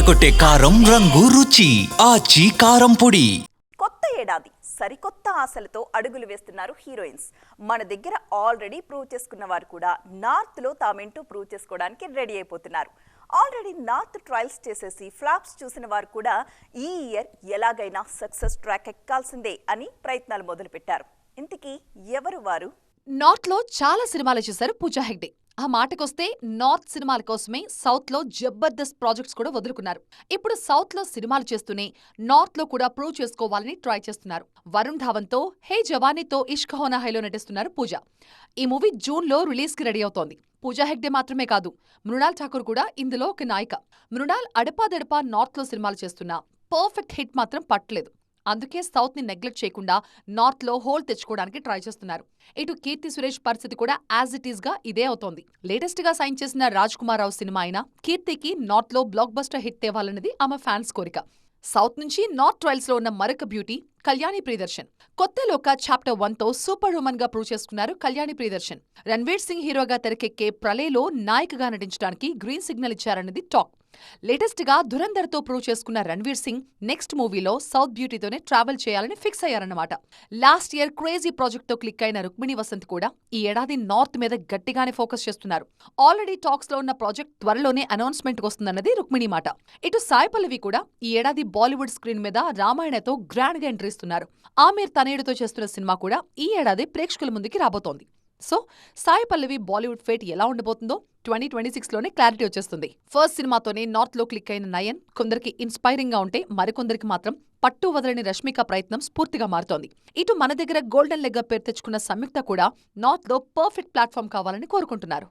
అదరగొట్టే కారం రంగు రుచి. ఆచి కారం పొడి. కొత్త ఏడాది సరికొత్త ఆశలతో అడుగులు వేస్తున్నారు హీరోయిన్స్. మన దగ్గర ఆల్రెడీ ప్రూవ్ చేసుకున్న వారు కూడా నార్త్లో తామేంటో ప్రూవ్ చేసుకోవడానికి రెడీ అయిపోతున్నారు. ఆల్రెడీ నార్త్ ట్రయల్స్ చేసేసి ఫ్లాప్స్ చూసిన వారు కూడా ఈ ఇయర్ ఎలాగైనా సక్సెస్ ట్రాక్ ఎక్కాల్సిందే అని ప్రయత్నాలు మొదలుపెట్టారు. ఇంతకీ ఎవరు వారు? నార్త్లో చాలా సినిమాలు చేశారు పూజా హెగ్డే. ఆ మాటకొస్తే నార్త్ సినిమాల కోసమే సౌత్లో జబర్దస్త్ ప్రాజెక్ట్స్ కూడా వదులుకున్నారు. ఇప్పుడు సౌత్లో సినిమాలు చేస్తూనే నార్త్లో కూడా ప్రూవ్ చేసుకోవాలని ట్రై చేస్తున్నారు. వరుణ్ ధావన్తో హే జవానీతో ఇష్క్ హోనా హైలో నటిస్తున్నారు పూజ. ఈ మూవీ జూన్లో రిలీజ్కి రెడీ అవుతోంది. పూజా హెగ్డే మాత్రమే కాదు మృణాల్ ఠాకూర్ కూడా ఇందులో ఒక నాయిక. మృణాల్ అడపాదడపా నార్త్లో సినిమాలు చేస్తున్నా పర్ఫెక్ట్ హిట్ మాత్రం పట్టలేదు. అందుకే సౌత్ని నెగ్లెక్ట్ చేయకుండా నార్త్లో హోల్ తెచ్చుకోవడానికి ట్రై చేస్తున్నారు. ఇటు కీర్తి సురేష్ పరిస్థితి కూడా యాజ్ ఇట్ ఈస్గా ఇదే అవుతోంది. లేటెస్ట్గా సైన్ చేసిన రాజ్ కుమారావు సినిమా అయినా కీర్తికి నార్త్లో బ్లాక్ బస్టర్ హిట్ తేవాలన్నది ఆమె ఫ్యాన్స్ కోరిక. సౌత్ నుంచి నార్త్ ట్రయల్స్లో ఉన్న మరొక బ్యూటీ కళ్యాణి ప్రియదర్శన్. కొత్త లోక చాప్టర్ వన్తో సూపర్ ఉమన్గా ప్రూవ్ చేసుకున్నారు కళ్యాణి ప్రియదర్శన్. రణ్వీర్ సింగ్ హీరోగా తెరకెక్కే ప్రళయలో నాయకగా నటించడానికి గ్రీన్ సిగ్నల్ ఇచ్చారన్నది టాక్. లేటెస్ట్గా ధురంధర్తో ప్రూవ్ చేసుకున్న రణ్వీర్ సింగ్ నెక్స్ట్ మూవీలో సౌత్ బ్యూటీతోనే ట్రావెల్ చేయాలని ఫిక్స్ అయ్యారన్నమాట. లాస్ట్ ఇయర్ క్రేజీ ప్రాజెక్ట్తో క్లిక్ అయిన రుక్మిణి వసంత్ కూడా ఈ ఏడాది నార్త్ మీద గట్టిగానే ఫోకస్ చేస్తున్నారు. ఆల్రెడీ టాక్స్లో ఉన్న ప్రాజెక్ట్ త్వరలోనే అనౌన్స్మెంట్ వస్తుందన్నది రుక్మిణి మాట. ఇటు సాయి పల్లవి కూడా ఈ ఏడాది బాలీవుడ్ స్క్రీన్ మీద రామాయణతో గ్రాండ్గా ఎంట్రీ ఇస్తున్నారు. ఆమీర్ తనేడుతో చేస్తున్న సినిమా కూడా ఈ ఏడాది ప్రేక్షకుల ముందుకి రాబోతోంది. So Sai Pallavi Bollywood fate ఎలా ఉండబోతుందో ట్వంటీ ట్వంటీ సిక్స్లోనే క్లారిటీ వచ్చేస్తుంది. ఫస్ట్ సినిమాతోనే నార్త్లో క్లిక్ అయిన నయన్ కొందరికి ఇన్స్పైరింగ్గా ఉంటే మరికొందరికి మాత్రం పట్టు వదలని రష్మిక ప్రయత్నం స్ఫూర్తిగా మారుతోంది. ఇటు మన దగ్గర గోల్డెన్ లెగ్ పేరు తెచ్చుకున్న సంయుక్త కూడా నార్త్లో పర్ఫెక్ట్ ప్లాట్ఫామ్ కావాలని కోరుకుంటున్నారు.